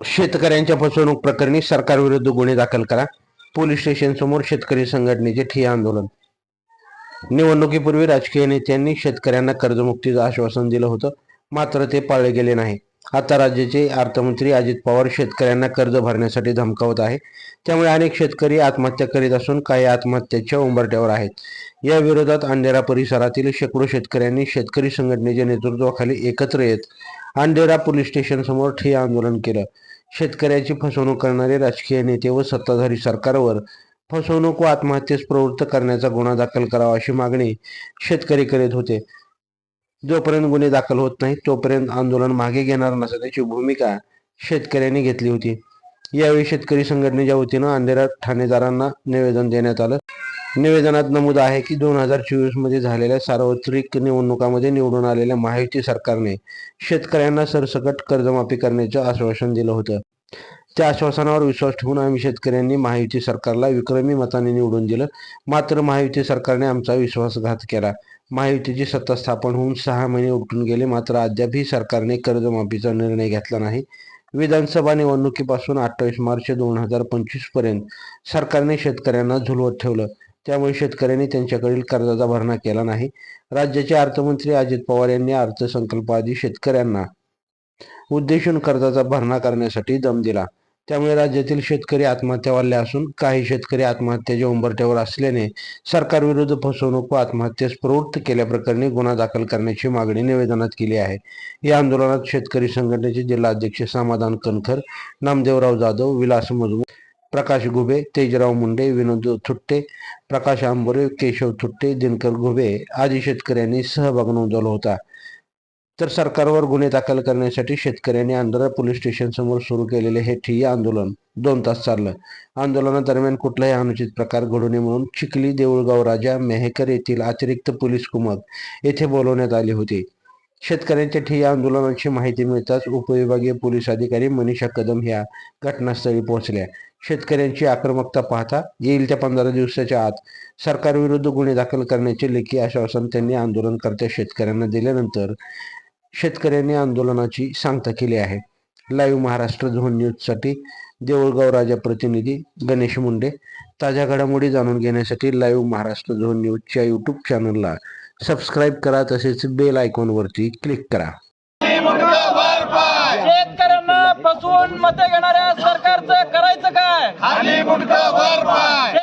शेतकऱ्यांच्या फसवणूक प्रकरणी सरकारविरुद्ध गुन्हे दाखल करा. पोलीस स्टेशन समोर शेतकरी संघटनेचे ठिय्या आंदोलन. निवडणुकीपूर्वी राजकीय नेत्यांनी शेतकऱ्यांना कर्जमुक्तीचं आश्वासन दिलं होतं. मात्र ते पाळले गेले नाही. आता राज्याचे अर्थमंत्री अजित पवार शेतकऱ्यांना कर्ज भरण्यासाठी धमकावत आहे त्यामुळे अनेक शेतकरी आत्महत्या करीत असून काही आत्महत्येच्या उंबरट्यावर आहेत. या विरोधात अंधेरा परिसरातील शेकडो शेतकऱ्यांनी शेतकरी संघटनेच्या नेतृत्वाखाली एकत्र येत अंधेरा पोलीस स्टेशन समोर ठिय्या आंदोलन केलं. शेतकऱ्याची फसवणूक करणारे राजकीय नेते व सत्ताधारी सरकारवर फसवणूक व आत्महत्येस प्रवृत्त करण्याचा गुन्हा दाखल करावा अशी मागणी शेतकरी करीत होते. जोपर्यंत गुन्हे दाखल होत नाही तोपर्यंत आंदोलन मागे घेणार नसल्याची भूमिका शेतकऱ्यांनी घेतली होती. यावेळी शेतकरी संघटनेच्या वतीनं अंधेरा ठाणेदारांना निवेदन देण्यात आलं. निवेदनात नमूद आहे की दोन हजार चोवीसमध्ये झालेल्या सार्वत्रिक निवडणुकामध्ये निवडून आलेल्या महायुती सरकारने शेतकऱ्यांना सरसकट कर्जमाफी करण्याचं आश्वासन दिलं होतं. त्या आश्वासनावर विश्वास ठेवून आम्ही शेतकऱ्यांनी महायुती सरकारला विक्रमी मताने निवडून दिलं. मात्र महायुती सरकारने आमचा विश्वासघात केला. महायुतीची सत्ता स्थापन होऊन सहा महिने उठून गेले. मात्र अद्यापही सरकारने कर्जमाफीचा निर्णय घेतला नाही. विधानसभा निवडणुकीपासून अठ्ठावीस मार्च दोन हजार पंचवीसपर्यंत सरकारने शेतकऱ्यांना झुलवत ठेवलं. त्यामुळे शेतकऱ्यांनी त्यांच्याकडील कर्जाचा भरणा केला नाही. राज्याचे अर्थमंत्री अजित पवार यांनी अर्थसंकल्पाआधी शेतकऱ्यांना उद्देशून कर्जाचा भरणा करण्यासाठी दम दिला. त्यामुळे राज्यातील शेतकरी आत्महत्या वाढले असून काही शेतकरी आत्महत्येच्या उंबरठ्यावर असल्याने सरकारविरुद्ध फसवणूक व आत्महत्येस प्रवृत्त केल्याप्रकरणी गुन्हा दाखल करण्याची मागणी निवेदनात केली आहे. या आंदोलनात शेतकरी संघटनेचे जिल्हाध्यक्ष समाधान कणखर नामदेवराव जाधव विलास मजमूर प्रकाश घुबे तेजराव मुंडे विनोद थुट्टे प्रकाश आंबोरे केशव थुट्टे दिनकर घुबे आदी शेतकऱ्यांनी सहभाग नोंदवला होता. तर सरकारवर गुन्हे दाखल करण्यासाठी शेतकऱ्यांनी आंध्रा पोलीस स्टेशन समोर सुरू केलेले हे ठिय्या आंदोलन दोन तास चाललं. आंदोलनादरम्यान कुठलाही अनुचित प्रकार घडू नये म्हणून चिखली देऊळगाव राजा मेहेकर येथील अतिरिक्त पोलीस कुमक येथे बोलवण्यात आले होते. शेतकऱ्यांच्या ठिय्या आंदोलनाची माहिती मिळताच उपविभागीय पोलीस अधिकारी मनीषा कदम ह्या घटनास्थळी पोहोचल्या. शेतकऱ्यांची आक्रमकता पाहता येईल त्या पंधरा दिवसाच्या आत सरकारविरुद्ध गुन्हे दाखल करण्याचे लेखी आश्वासन त्यांनी आंदोलनकर्त्या शेतकऱ्यांना दिल्यानंतर शेतकऱ्यांनी आंदोलनाची सांगता केली आहे. लाईव्ह महाराष्ट्र झोन न्यूजसाठी देऊळगाव राजा प्रतिनिधी गणेश मुंडे ताज्या घडामोडी जाणून घेण्यासाठी लाईव्ह महाराष्ट्र झोन न्यूजच्या यूट्यूब चॅनलला सबस्क्राईब करा तसेच बेल आयकॉनवरती क्लिक करा. शेतकऱ्यांना फसवून मते घेणाऱ्या सरकारचं करायचं काय?